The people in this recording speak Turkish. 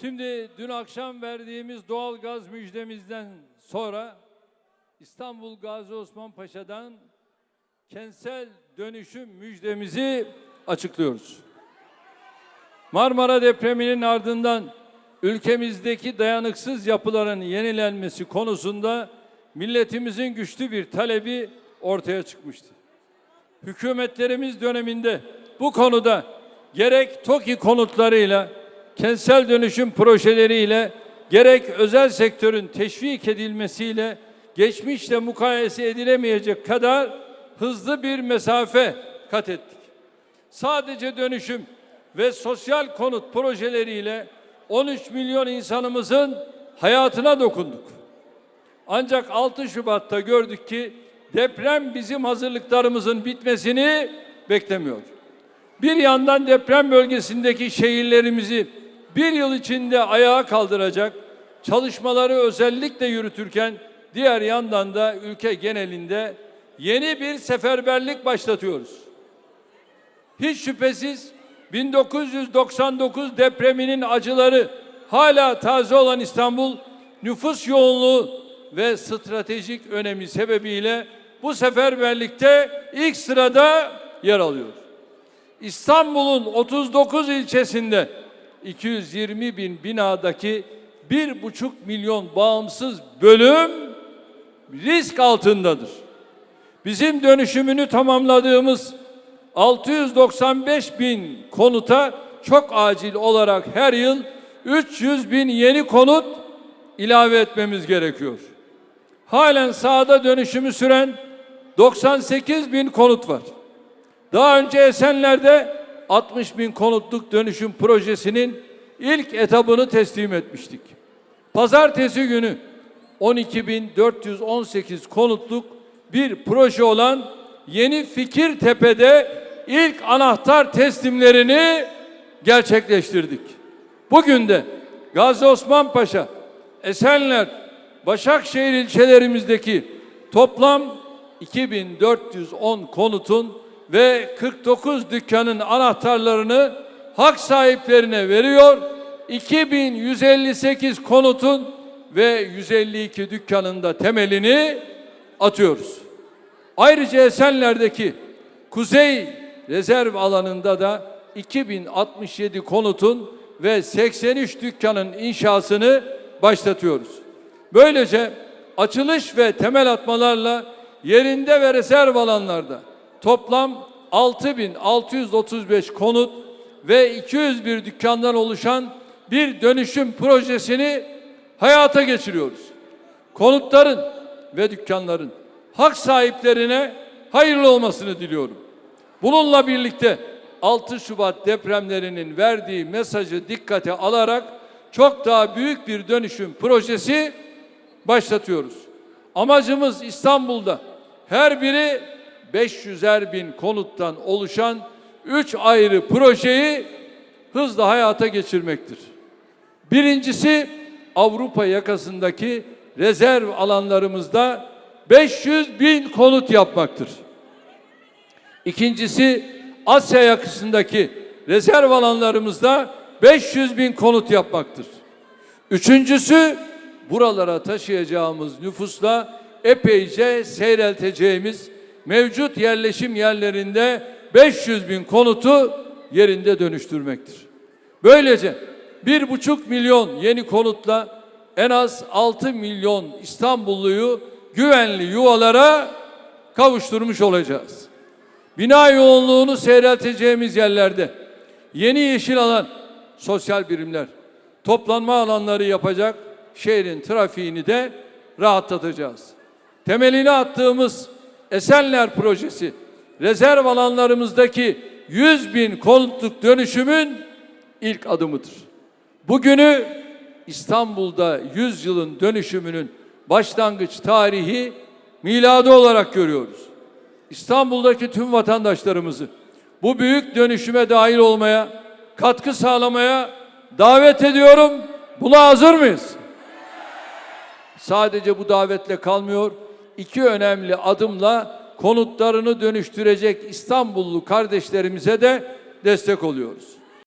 Şimdi dün akşam verdiğimiz doğal gaz müjdemizden sonra İstanbul Gazi Osman Paşa'dan kentsel dönüşüm müjdemizi açıklıyoruz. Marmara depreminin ardından ülkemizdeki dayanıksız yapıların yenilenmesi konusunda milletimizin güçlü bir talebi ortaya çıkmıştı. Hükümetlerimiz döneminde bu konuda gerek TOKİ konutlarıyla, kentsel dönüşüm projeleriyle, gerek özel sektörün teşvik edilmesiyle geçmişle mukayese edilemeyecek kadar hızlı bir mesafe kat ettik. Sadece dönüşüm ve sosyal konut projeleriyle 13 milyon insanımızın hayatına dokunduk. Ancak 6 Şubat'ta gördük ki deprem bizim hazırlıklarımızın bitmesini beklemiyor. Bir yandan deprem bölgesindeki şehirlerimizi bir yıl içinde ayağa kaldıracak çalışmaları özellikle yürütürken diğer yandan da ülke genelinde yeni bir seferberlik başlatıyoruz. Hiç şüphesiz 1999 depreminin acıları hala taze olan İstanbul nüfus yoğunluğu ve stratejik önemi sebebiyle bu seferberlikte ilk sırada yer alıyor. İstanbul'un 39 ilçesinde 220 bin binadaki bir buçuk milyon bağımsız bölüm risk altındadır. Bizim dönüşümünü tamamladığımız 695 bin konuta çok acil olarak her yıl 300 bin yeni konut ilave etmemiz gerekiyor. Halen sahada dönüşümü süren 98 bin konut var. Daha önce Esenler'de 60 bin konutluk dönüşüm projesinin ilk etabını teslim etmiştik. Pazartesi günü 12.418 konutluk bir proje olan Yeni Fikirtepe'de ilk anahtar teslimlerini gerçekleştirdik. Bugün de Gazi Osman Paşa, Esenler, Başakşehir ilçelerimizdeki toplam 2410 konutun ve 49 dükkanın anahtarlarını hak sahiplerine veriyor. 2158 konutun ve 152 dükkanın da temelini atıyoruz. Ayrıca Esenler'deki Kuzey Rezerv alanında da 2067 konutun ve 83 dükkanın inşasını başlatıyoruz. Böylece açılış ve temel atmalarla yerinde ve rezerv alanlarda toplam 6635 konut ve 201 dükkandan oluşan bir dönüşüm projesini hayata geçiriyoruz. Konutların ve dükkanların hak sahiplerine hayırlı olmasını diliyorum. Bununla birlikte 6 Şubat depremlerinin verdiği mesajı dikkate alarak çok daha büyük bir dönüşüm projesi başlatıyoruz. Amacımız İstanbul'da her biri 500'er bin konuttan oluşan 3 ayrı projeyi hızla hayata geçirmektir. Birincisi Avrupa yakasındaki rezerv alanlarımızda 500 bin konut yapmaktır. İkincisi Asya yakasındaki rezerv alanlarımızda 500 bin konut yapmaktır. Üçüncüsü buralara taşıyacağımız nüfusla epeyce seyrelteceğimiz mevcut yerleşim yerlerinde 500 bin konutu yerinde dönüştürmektir. Böylece bir buçuk milyon yeni konutla en az 6 milyon İstanbulluyu güvenli yuvalara kavuşturmuş olacağız. Bina yoğunluğunu seyrelteceğimiz yerlerde yeni yeşil alan, sosyal birimler, toplanma alanları yapacak şehrin trafiğini de rahatlatacağız. Temelini attığımız Esenler projesi rezerv alanlarımızdaki 100 bin konutluk dönüşümün ilk adımıdır. Bugünü İstanbul'da 100 yılın dönüşümünün başlangıç tarihi miladı olarak görüyoruz. İstanbul'daki tüm vatandaşlarımızı bu büyük dönüşüme dahil olmaya, katkı sağlamaya davet ediyorum. Buna hazır mıyız? Sadece bu davetle kalmıyor. İki önemli adımla konutlarını dönüştürecek İstanbullu kardeşlerimize de destek oluyoruz.